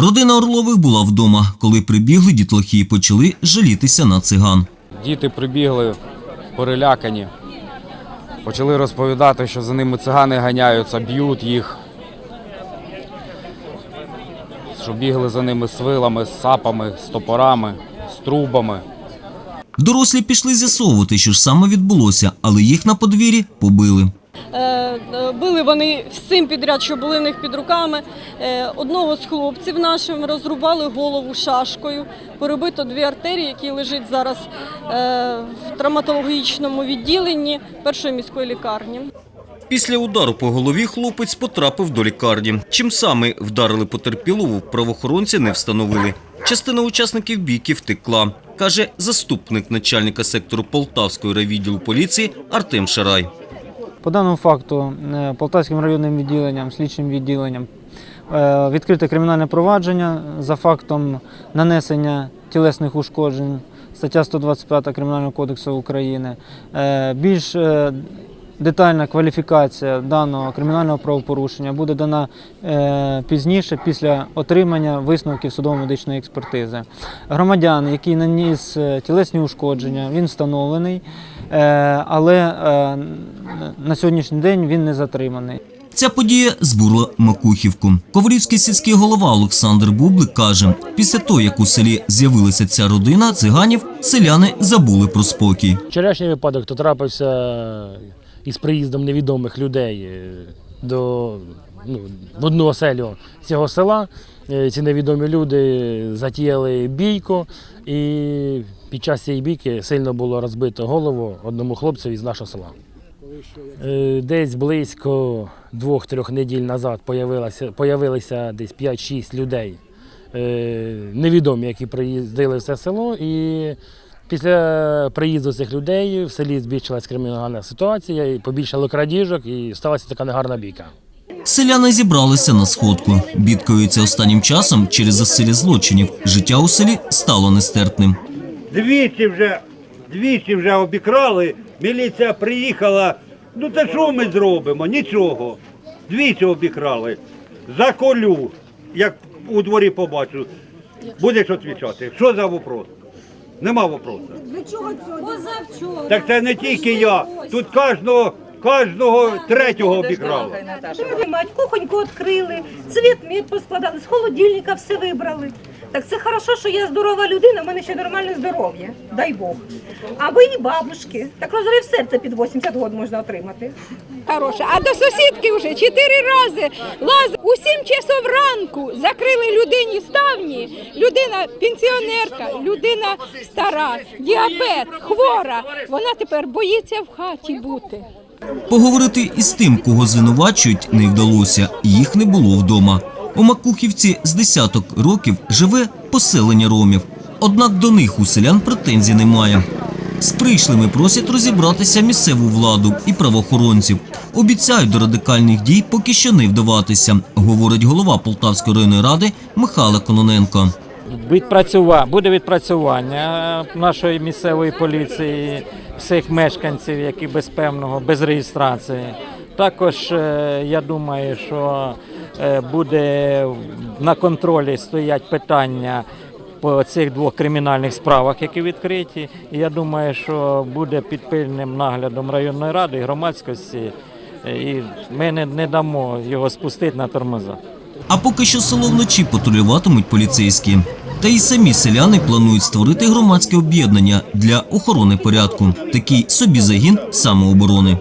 Родина Орлових була вдома, коли прибігли дітлахи і почали жалітися на циган. Діти прибігли перелякані. Почали розповідати, що за ними цигани ганяються, б'ють їх. Що бігли за ними з вилами, з сапами, з топорами, з трубами. Дорослі пішли з'ясовувати, що ж саме відбулося, але їх на подвір'ї побили. Е, е, Били вони всім підряд, що були в них під руками. Е, Одного з хлопців нашим розрубали голову шашкою. Перебито дві артерії, які лежать зараз в травматологічному відділенні першої міської лікарні. Після удару по голові хлопець потрапив до лікарні. Чим саме вдарили потерпілову, правоохоронці не встановили. Частина учасників бійки втекла, каже заступник начальника сектору Полтавської райвідділу поліції Артем Шарай. По даному факту е, Полтавським районним відділенням, слідчим відділенням е, відкрите кримінальне провадження за фактом нанесення тілесних ушкоджень, стаття 125 Кримінального кодексу України. Е, Більш детальна кваліфікація даного кримінального правопорушення буде дана е, пізніше після отримання висновків судово-медичної експертизи. Громадян, який наніс е, тілесні ушкодження, він встановлений, е, але на сьогоднішній день він не затриманий. Ця подія збурила Макухівку. Коврівський сільський голова Олександр Бублик каже, після того, як у селі з'явилася ця родина циганів, селяни забули про спокій. Вчорашній випадок то трапився із приїздом невідомих людей е, до ну, в одну оселю цього села. Е, Ці невідомі люди затіяли бійку, і під час цієї бійки сильно було розбито голову одному хлопцеві з нашого села. Е, Десь близько двох-трьох неділь назад появилися десь 5-6 людей, невідомі, які приїздили в це село. І після приїзду цих людей в селі збільшилась кримінальна ситуація, і побільшало крадіжок, і сталася така негарна бійка. Селяни зібралися на сходку. Бідкаються останнім часом через засилля злочинів. Життя у селі стало нестерпним. Двічі вже, двічі вже обікрали, міліція приїхала. Ну та що ми зробимо? Нічого. Двічі обікрали. Заколю, як у дворі побачу. Будеш відповідати. Що за вопрос? Нема вопросу. Позавчора. Так це не тільки я. Тут кожного, кожного третього обікрали. Мать, кухоньку відкрили, цвіт мід поскладали, з холодильника все вибрали. Так це хорошо, що я здорова людина, в мене ще нормальне здоров'я, дай Бог. А ви і бабушки. Так розрив серця під 80 років можна отримати. Хороша. А до сусідки вже чотири рази лаз у сім часов ранку закрили людині ставні. Людина пенсіонерка, людина стара, діабет, хвора. Вона тепер боїться в хаті бути. Поговорити із тим, кого звинувачують, не вдалося. Їх не було вдома. У Макухівці з десяток років живе поселення ромів. Однак до них у селян претензій немає. З прийшлими просять розібратися місцеву владу і правоохоронців. Обіцяють до радикальних дій поки що не вдаватися, говорить голова Полтавської районної ради Михайло Кононенко. Буде відпрацювання нашої місцевої поліції, всіх мешканців, які без певного, без реєстрації. Також е, я думаю, що е, буде на контролі стоять питання по цих двох кримінальних справах, які відкриті. І я думаю, що буде під пильним наглядом районної ради і громадськості, е, і ми не, не дамо його спустити на тормоза. А поки що село вночі патрулюватимуть поліцейські. Та й самі селяни планують створити громадське об'єднання для охорони порядку. Такий собі загін самооборони.